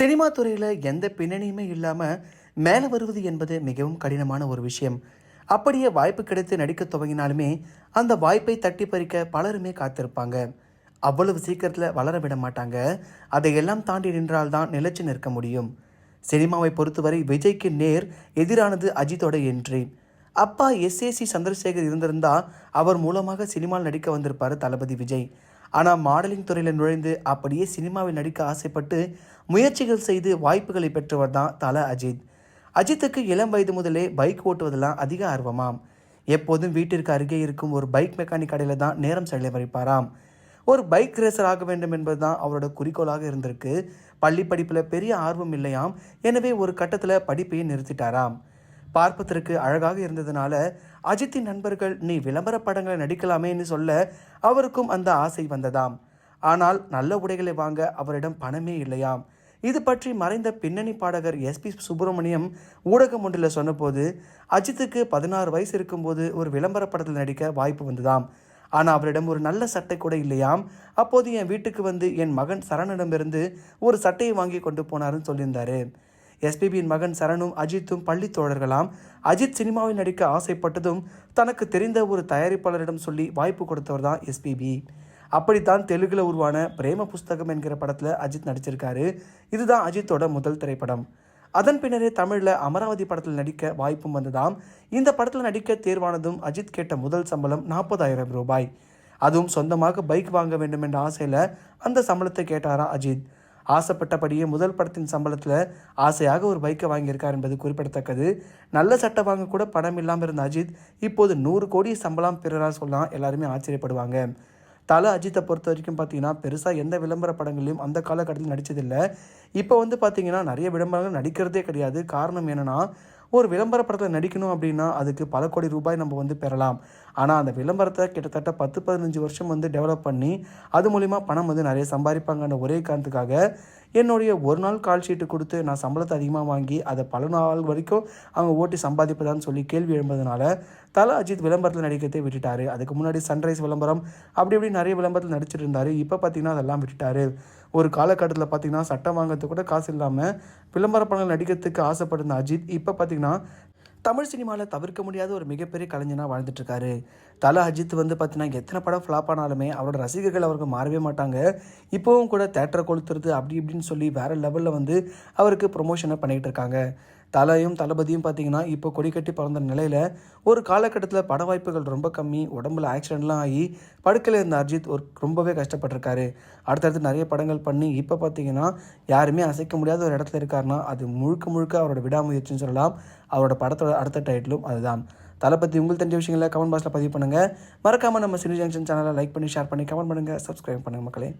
Cinema துறையில் எந்த பின்னணியுமே இல்லாமல் மேலே வருவது என்பது மிகவும் கடினமான ஒரு விஷயம். அப்படியே வாய்ப்பு கிடைத்து நடிக்க துவங்கினாலுமே அந்த வாய்ப்பை தட்டி பறிக்க பலருமே காத்திருப்பாங்க. அவ்வளவு சீக்கிரத்தில் வளர விட மாட்டாங்க. அதையெல்லாம் தாண்டி நின்றால்தான் நிலைச்சு நிற்க முடியும். சினிமாவை பொறுத்தவரை விஜய்க்கு நேர் எதிரானது அஜித்தோட என்ட்ரி அப்பா எஸ்ஏசி சந்திரசேகர் இருந்திருந்தா அவர் மூலமாக சினிமாவில் நடிக்க வந்திருப்பார் தளபதி விஜய். ஆனால் மாடலிங் துறையில் நுழைந்து அப்படியே சினிமாவில் நடிக்க ஆசைப்பட்டு முயற்சிகள் செய்து வாய்ப்புகளை பெற்றவர் தான் தல அஜித். அஜித்துக்கு இளம் வயது முதலே பைக் ஓட்டுவதெல்லாம் அதிக ஆர்வமாம். எப்போதும் வீட்டிற்கு அருகே இருக்கும் ஒரு பைக் மெக்கானிக் கடையில் தான் நேரம் செலவழிப்பாராம். ஒரு பைக் ரேசர் ஆக வேண்டும் என்பதுதான் அவரோட குறிக்கோளாக இருந்திருக்கு. பள்ளி படிப்பில் பெரிய ஆர்வம் இல்லையாம். எனவே ஒரு கட்டத்தில் படிப்பையே நிறுத்திட்டாராம். பார்ப்பதற்கு அழகாக இருந்ததுனால அஜித்தின் நண்பர்கள் நீ விளம்பர படங்களை நடிக்கலாமேன்னு சொல்ல அவருக்கும் அந்த ஆசை வந்ததாம். ஆனால் நல்ல உடைகளை வாங்க அவரிடம் பணமே இல்லையாம். இது பற்றி மறைந்த பின்னணி பாடகர் எஸ்பி சுப்பிரமணியம் ஊடகம் ஒன்றில் சொன்னபோது அஜித்துக்கு பதினாறு வயசு இருக்கும்போது ஒரு விளம்பர படத்தில் நடிக்க வாய்ப்பு வந்ததாம். ஆனால் அவரிடம் ஒரு நல்ல சட்டை கூட இல்லையாம். அப்போது என் வீட்டுக்கு வந்து என் மகன் சரணிடமிருந்து ஒரு சட்டையை வாங்கி கொண்டு போனாருன்னு சொல்லியிருந்தாரு. எஸ்பிபியின் மகன் சரணும் அஜித்தும் பள்ளி தோழர்களாம். அஜித் சினிமாவில் நடிக்க ஆசைப்பட்டதும் தனக்கு தெரிந்த ஒரு தயாரிப்பாளரிடம் சொல்லி வாய்ப்பு கொடுத்தவர் தான் எஸ்பிபி அப்படித்தான் தெலுங்கில் உருவான பிரேம புஸ்தகம் என்கிற படத்தில் அஜித் நடிச்சிருக்காரு. இதுதான் அஜித்தோட முதல் திரைப்படம். அதன் பின்னரே தமிழில் அமராவதி படத்தில் நடிக்க வாய்ப்பும் வந்ததாம். இந்த படத்தில் நடிக்க தேர்வானதும் அஜித் கேட்ட முதல் சம்பளம் நாற்பதாயிரம் ரூபாய். அதுவும் சொந்தமாக பைக் வாங்க வேண்டும் என்ற ஆசையில் அந்த சம்பளத்தை கேட்டாரா அஜித். ஆசைப்பட்டபடியே முதல் படத்தின் சம்பளத்தில் ஆசையாக ஒரு பைக்கை வாங்கியிருக்கார் என்பது குறிப்பிடத்தக்கது. நல்ல சட்டை வாங்க கூட பணம் இல்லாமல் இருந்த அஜித் இப்போது நூறு கோடி சம்பளம் பெறுறார் சொல்லலாம். எல்லாருமே ஆச்சரியப்படுவாங்க. தலை அஜித்தை பொறுத்த வரைக்கும் பார்த்தீங்கன்னா பெருசாக எந்த விளம்பர படங்களையும் அந்த காலகட்டத்தில் நடித்ததில்லை இப்போ வந்து பார்த்தீங்கன்னா நிறைய விளம்பரங்கள் நடிக்கிறதே கிடையாது. காரணம் என்னென்னா ஒரு விளம்பர படத்தில் நடிக்கணும் அப்படின்னா அதுக்கு பல கோடி ரூபாய் நம்ம வந்து பெறலாம். ஆனால் அந்த விளம்பரத்தை கிட்டத்தட்ட பத்து பதினஞ்சு வருஷம் வந்து டெவலப் பண்ணி அது மூலிமா பணம் வந்து நிறைய சம்பாதிப்பாங்கன்ற ஒரே காரணத்துக்காக என்னுடைய ஒரு நாள் கால் ஷீட்டு கொடுத்து நான் சம்பளத்தை அதிகமாக வாங்கி அதை பல நாள் வரைக்கும் அவங்க ஓட்டி சம்பாதிப்பதான்னு சொல்லி கேள்வி எழும்பதுனால தலை அஜித் விளம்பரத்தில் நடிக்கிறதே விட்டுட்டாரு. அதுக்கு முன்னாடி சன்ரைஸ் விளம்பரம் அப்படி இப்படி நிறைய விளம்பரத்தில் நடிச்சிட்டு இருந்தார். இப்போ பார்த்தீங்கன்னா அதெல்லாம் விட்டுட்டாரு. ஒரு காலகட்டத்தில் பார்த்திங்கன்னா சட்டம் வாங்குறதுக்கு கூட காசு இல்லாமல் விளம்பர படங்கள் நடிக்கிறதுக்கு ஆசைப்பட்டிருந்த அஜித் இப்போ பார்த்திங்கன்னா தமிழ் சினிமாவில் தவிர்க்க முடியாத ஒரு மிகப்பெரிய கலைஞனாக வாழ்ந்துட்டுருக்காரு. தல அஜித் வந்து பார்த்தீங்கன்னா எத்தனை படம் ஃப்ளாப் ஆனாலுமே அவரோட ரசிகர்கள் அவருக்கு மாறவே மாட்டாங்க. இப்போவும் கூட தேட்டரை கொளுத்துறது அப்படி இப்படின்னு சொல்லி வேறு லெவலில் வந்து அவருக்கு ப்ரொமோஷனை பண்ணிகிட்டு இருக்காங்க. தலையும் தளபதியும் பார்த்தீங்கன்னா இப்போ கொடி கட்டி பிறந்த நிலையில் ஒரு காலகட்டத்தில் பட வாய்ப்புகள் ரொம்ப கம்மி உடம்புல ஆக்சிடென்ட்லாம் ஆகி படுக்கையில் இருந்த அர்ஜித் ஒரு ரொம்பவே கஷ்டப்பட்டிருக்காரு. அடுத்தடுத்து நிறைய படங்கள் பண்ணி இப்போ பார்த்தீங்கன்னா யாருமே அசைக்க முடியாத ஒரு இடத்துல இருக்காருன்னா அது முழுக்க முழுக்க அவரோட விடாமுயற்சின்னு சொல்லலாம். அவரோட படத்தோட அடுத்த டைட்டிலும் அதுதான். தளபதி உங்களுக்கு தெரிஞ்ச விஷயங்களை கமெண்ட் பாக்ஸில் பதிவு பண்ணுங்கள் மறக்காமல் நம்ம சினி ஜங்ஷன் சேனலை லைக் பண்ணி ஷேர் பண்ணி கமெண்ட் பண்ணுங்கள் சப்ஸ்கிரைப் பண்ணுங்கள் மக்களே.